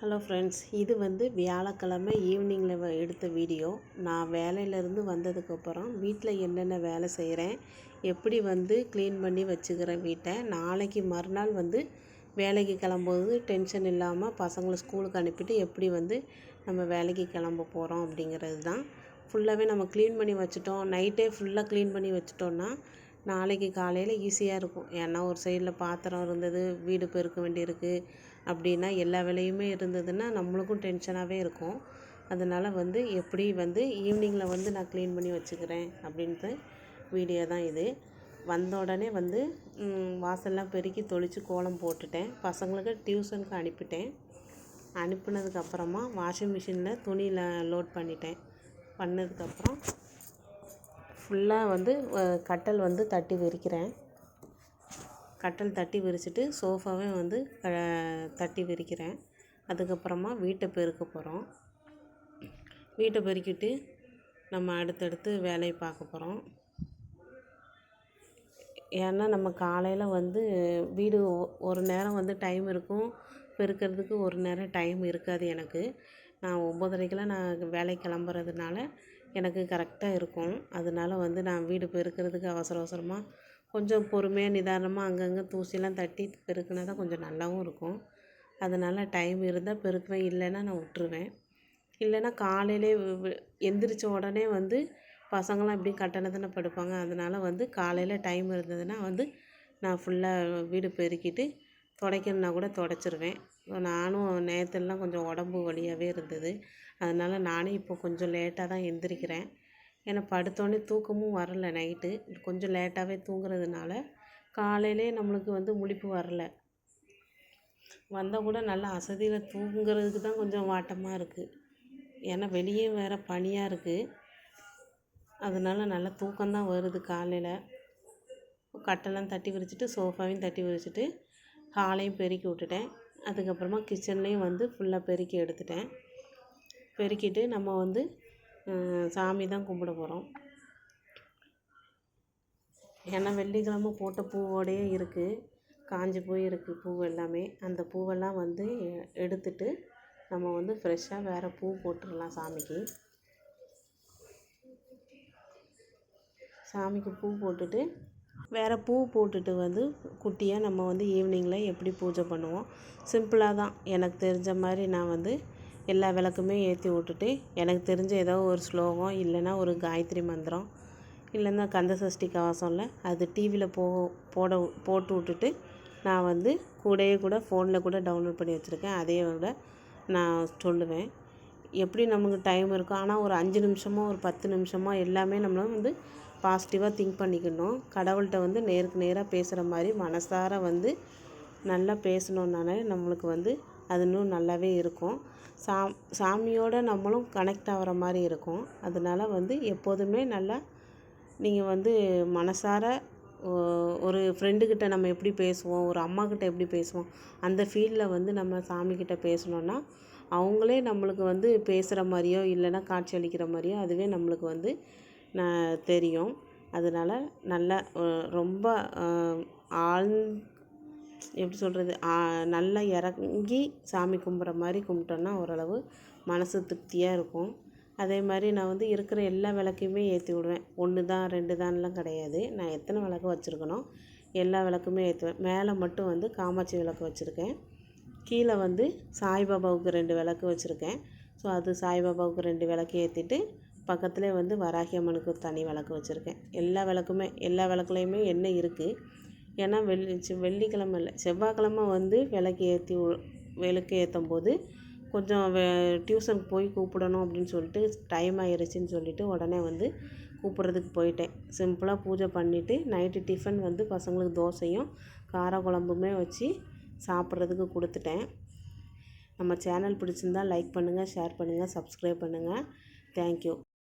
Hello friends இது வந்து வியாழக்கிழமை ஈவினிங்கில் எடுத்த வீடியோ நான் வேலையிலேருந்து வந்ததுக்கப்புறம் வீட்டில் என்னென்ன வேலை செய்கிறேன் எப்படி வந்து க்ளீன் பண்ணி வச்சுக்கிறேன் வீட்டை நாளைக்கு மறுநாள் வந்து வேலைக்கு கிளம்பும்போது டென்ஷன் இல்லாமல் பசங்களை ஸ்கூலுக்கு அனுப்பிட்டு எப்படி வந்து நம்ம வேலைக்கு கிளம்ப போகிறோம் அப்படிங்கிறது தான். ஃபுல்லாகவே நம்ம க்ளீன் பண்ணி வச்சுட்டோம். நைட்டே ஃபுல்லாக க்ளீன் பண்ணி வச்சுட்டோன்னா நாளைக்கு காலையில் ஈஸியாக இருக்கும். ஏன்னா ஒரு சைடில் பாத்திரம் இருந்தது வீடு பெருக்க வேண்டியிருக்கு. அப்படின்னா எல்லா வேலையுமே இருந்ததுன்னா நம்மளுக்கும் டென்ஷனாகவே இருக்கும். அதனால் வந்து எப்படி வந்து ஈவினிங்கில் வந்து நான் க்ளீன் பண்ணி வச்சுக்கிறேன் அப்படின்ட்டு வீடியோ தான் இது. வந்த உடனே வந்து வாசல்லாம் பெருக்கி தொளித்து கோலம் போட்டுட்டேன். பசங்களுக்கு டியூஷனுக்கு அனுப்பிட்டேன். அனுப்புனதுக்கப்புறமா வாஷிங் மிஷினில் துணியில் லோட் பண்ணிட்டேன். பண்ணதுக்கப்புறம் ஃபுல்லாக வந்து கட்டல் வந்து தட்டி விரிக்கிறேன். கட்டில் தட்டி விரிச்சிட்டு சோஃபாவே வந்து தட்டி விரிக்கிறேன். அதுக்கப்புறமா வீட்டை பெருக்க போகிறோம் வீட்டை பெருக்கிட்டு நம்ம அடுத்தடுத்து வேலையை பார்க்க போகிறோம் ஏன்னா நம்ம காலையில் வந்து வீடு ஒரு நேரம் வந்து டைம் இருக்கும். பெருக்கிறதுக்கு ஒரு நேரம் டைம் இருக்காது எனக்கு. நான் ஒம்பதரைக்கெலாம் நான் வேலைக்கு கிளம்புறதுனால எனக்கு கரெக்டாக இருக்கும். அதனால வந்து நான் வீடு பெருக்கிறதுக்கு அவசர அவசரமாக கொஞ்சம் பொறுமையாக நிதானமாக அங்கங்கே தூசிலாம் தட்டி பெருக்கினா தான் கொஞ்சம் நல்லாவும் இருக்கும். அதனால் டைம் இருந்தால் பெருக்குவேன். இல்லைன்னா நான் விட்ருவேன் இல்லைன்னா காலையிலே எந்திரிச்ச உடனே வந்து பசங்களாம் எப்படியும் கட்டணத்தில் படுப்பாங்க. அதனால் வந்து காலையில் டைம் இருந்ததுன்னா வந்து நான் ஃபுல்லாக வீடு பெருக்கிட்டு துடைக்கணுன்னா கூட துடைச்சிருவேன். நானும் நேரத்துலலாம் கொஞ்சம் உடம்பு வலியாகவே இருந்தது. அதனால் நானே இப்போ கொஞ்சம் லேட்டாக தான் எந்திரிக்கிறேன். ஏன்னா படுத்தோடனே தூக்கமும் வரல நைட்டு. கொஞ்சம் லேட்டாகவே தூங்குறதுனால காலையிலே நம்மளுக்கு வந்து முழிப்பு வரல. வந்தால் கூட நல்லா அசதியில் தூங்குறதுக்கு தான் கொஞ்சம் வாட்டமாக இருக்குது ஏன்னா வெளியே வேறு பனியாக இருக்குது அதனால நல்லா தூக்கம்தான் வருது காலையில். கட்டெல்லாம் தட்டி விரிச்சிட்டு சோஃபாவையும் தட்டி விரிச்சிட்டு ஹாலையும் பெருக்கி விட்டுட்டேன். அதுக்கப்புறமா கிச்சன்லேயும் வந்து ஃபுல்லாக பெருக்கி எடுத்துட்டேன். பெருக்கிட்டு நம்ம வந்து சாமி தான் கும்பிட போகிறோம் ஏன்னா வெள்ளிக்கிழமை போட்ட பூவோடையே இருக்குது காஞ்சி போய் இருக்குது பூ எல்லாமே. அந்த பூவெல்லாம் வந்து எடுத்துட்டு நம்ம வந்து ஃப்ரெஷ்ஷாக வேறு பூ போட்டுடலாம் சாமிக்கு. சாமிக்கு பூ போட்டுட்டு வேறு பூ போட்டுட்டு வந்து குட்டியாக நம்ம வந்து ஈவினிங்கில் எப்படி பூஜை பண்ணுவோம்? சிம்பிளாக தான். எனக்கு தெரிஞ்ச மாதிரி நான் வந்து எல்லா விளக்குமே ஏற்றி விட்டுட்டு எனக்கு தெரிஞ்ச ஏதோ ஒரு ஸ்லோகம் இல்லைன்னா ஒரு காயத்ரி மந்திரம் இல்லைன்னா கந்த சஷ்டி கவசம்ல அது டிவியில் போ போட போட்டு விட்டுட்டு நான் வந்து கூடயே கூட ஃபோனில் கூட டவுன்லோட் பண்ணி வச்சுருக்கேன். அதே விட நான் சொல்லுவேன். எப்படி நமக்கு டைம் இருக்கும் ஆனால் ஒரு அஞ்சு நிமிஷமோ ஒரு பத்து நிமிஷமோ எல்லாமே நம்மளும் வந்து பாசிட்டிவாக திங்க் பண்ணிக்கணும். கடவுள்கிட்ட வந்து நேருக்கு நேராக பேசுகிற மாதிரி மனசார வந்து நல்லா பேசணுன்னாலே நம்மளுக்கு வந்து அது இன்னும் நல்லாவே இருக்கும். சா சாமியோடு நம்மளும் கனெக்ட் ஆகிற மாதிரி இருக்கும். அதனால் வந்து எப்போதுமே நல்லா நீங்கள் வந்து மனசார ஒரு ஃப்ரெண்டுக்கிட்ட நம்ம எப்படி பேசுவோம் ஒரு அம்மாக்கிட்ட எப்படி பேசுவோம் அந்த ஃபீல்டில் வந்து நம்ம சாமிக்கிட்ட பேசணுன்னா அவங்களே நம்மளுக்கு வந்து பேசுகிற மாதிரியோ இல்லைன்னா காட்சி அளிக்கிற மாதிரியோ அதுவே நம்மளுக்கு வந்து தெரியும். அதனால் நல்லா ரொம்ப ஆழ்ந் எப்படி சொல்கிறது நல்லா இறங்கி சாமி கும்பிட்ற மாதிரி கும்பிட்டோன்னா ஓரளவு மனது திருப்தியாக இருக்கும். அதே மாதிரி நான் வந்து இருக்கிற எல்லா விளக்கையுமே ஏற்றி விடுவேன். ஒன்று தான் ரெண்டு தான்லாம் கிடையாது. நான் எத்தனை விளக்கு வச்சுருக்கனோ எல்லா விளக்குமே ஏற்றுவேன் மேலே மட்டும் வந்து காமாட்சி விளக்கு வச்சுருக்கேன். கீழே வந்து சாய்பாபாவுக்கு ரெண்டு விளக்கு வச்சுருக்கேன். ஸோ அது சாய்பாபாவுக்கு ரெண்டு விளக்கு ஏற்றிட்டு பக்கத்துலேயே வந்து வராகி அம்மனுக்கு தனி விளக்கு வச்சுருக்கேன். எல்லா விளக்குமே எல்லா விளக்குலையுமே எண்ணெய் இருக்குது ஏன்னா வெள்ளி வெள்ளிக்கிழம இல்லை. செவ்வாய்க்கிழம வந்து விளக்கு ஏற்றி விளக்கு ஏற்றும் போது கொஞ்சம் வே டியூஷனுக்கு போய் கூப்பிடணும் அப்படின்னு சொல்லிட்டு டைம் ஆயிடுச்சின்னு சொல்லிவிட்டு உடனே வந்து கூப்பிட்றதுக்கு போயிட்டேன். சிம்பிளாக பூஜை பண்ணிவிட்டு நைட்டு டிஃபன் வந்து பசங்களுக்கு தோசையும் கார குழம்புமே வச்சு சாப்பிட்றதுக்கு கொடுத்துட்டேன். நம்ம சேனல் பிடிச்சிருந்தா லைக் பண்ணுங்கள் ஷேர் பண்ணுங்கள் சப்ஸ்கிரைப் பண்ணுங்கள் தேங்க்யூ